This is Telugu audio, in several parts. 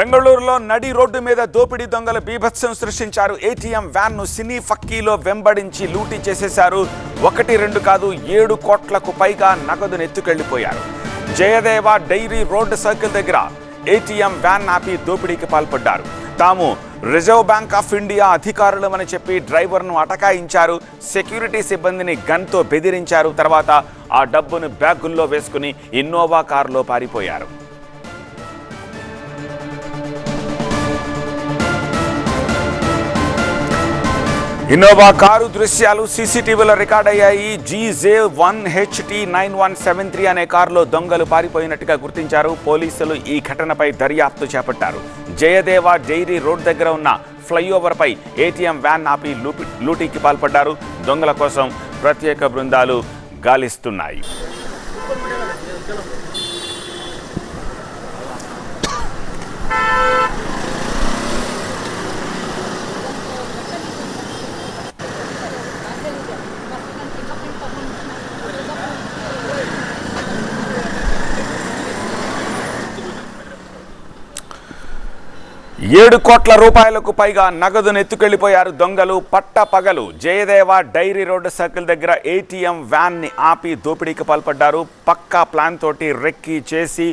బెంగళూరులో నడి రోడ్డు మీద దోపిడీ దొంగలు బీభత్సం సృష్టించారు ఏటీఎం వ్యాన్ను సినీ ఫక్కీలో వెంబడించి లూటీ చేసేశారు. ఒకటి రెండు కాదు ఏడు కోట్లకు పైగా నగదును ఎత్తుకెళ్ళిపోయారు. జయదేవ డైరీ రోడ్డు సర్కిల్ దగ్గర ఏటీఎం వ్యాన్ ఆపి దోపిడీకి పాల్పడ్డారు. తాము రిజర్వ్ బ్యాంక్ ఆఫ్ ఇండియా అధికారులమని చెప్పి డ్రైవర్ను అటకాయించారు. సెక్యూరిటీ సిబ్బందిని గన్తో బెదిరించారు. తర్వాత ఆ డబ్బును బ్యాగుల్లో వేసుకుని ఇన్నోవా కారులో పారిపోయారు. ఇన్నోవా కారు దృశ్యాలు సీసీటీవీలో రికార్డ్ అయ్యాయి GJ one HT nine one seven three అనే కారులో దొంగలు పారిపోయినట్టుగా గుర్తించారు. పోలీసులు ఈ ఘటనపై దర్యాప్తు చేపట్టారు. జయదేవ డైరీ రోడ్ దగ్గర ఉన్న ఫ్లైఓవర్పై ఏటీఎం వ్యాన్ ఆపి లూటీకి పాల్పడ్డారు. దొంగల కోసం ప్రత్యేక బృందాలు గాలిస్తున్నాయి. ఏడు కోట్ల రూపాయలకు పైగా నగదును ఎత్తుకెళ్ళిపోయారు దొంగలు పట్ట పగలు జయదేవ డైరీ రోడ్డు సర్కిల్ దగ్గర ఏటీఎం వ్యాన్ని ఆపి దోపిడీకి పాల్పడ్డారు. పక్కా ప్లాన్ తోటి రెక్కి చేసి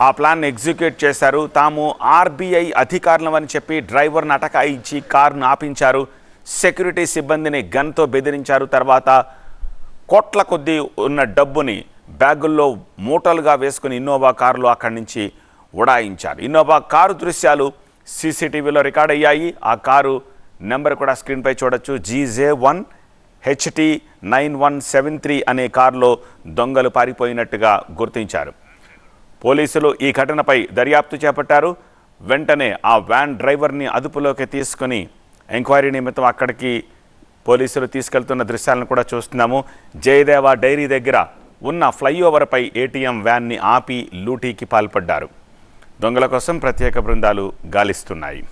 ఆ ప్లాన్ ఎగ్జిక్యూట్ చేశారు. తాము ఆర్బీఐ అధికారులమని చెప్పి డ్రైవర్ను అటకాయించి కారును ఆపించారు. సెక్యూరిటీ సిబ్బందిని గన్తో బెదిరించారు. తర్వాత కోట్ల కొద్దీ ఉన్న డబ్బుని బ్యాగుల్లో మూటలుగా వేసుకుని ఇన్నోవా కారులో అక్కడి నుంచి ఉడాయించారు. ఇన్నోవా కారు దృశ్యాలు సీసీటీవీలో రికార్డ్ అయ్యాయి. ఆ కారు నెంబర్ కూడా స్క్రీన్పై చూడొచ్చు. GJ one HT nine one seven three అనే కారులో దొంగలు పారిపోయినట్టుగా గుర్తించారు. పోలీసులు ఈ ఘటనపై దర్యాప్తు చేపట్టారు. వెంటనే ఆ వ్యాన్ డ్రైవర్ని అదుపులోకి తీసుకుని ఎంక్వైరీ నిమిత్తం అక్కడికి పోలీసులు తీసుకెళ్తున్న దృశ్యాలను కూడా చూస్తున్నాము. జయదేవ డైరీ దగ్గర ఉన్న ఫ్లైఓవర్పై ఏటీఎం వ్యాన్ని ఆపి లూటీకి పాల్పడ్డారు. దొంగల కోసం ప్రత్యేక బృందాలు గాలిస్తున్నాయి.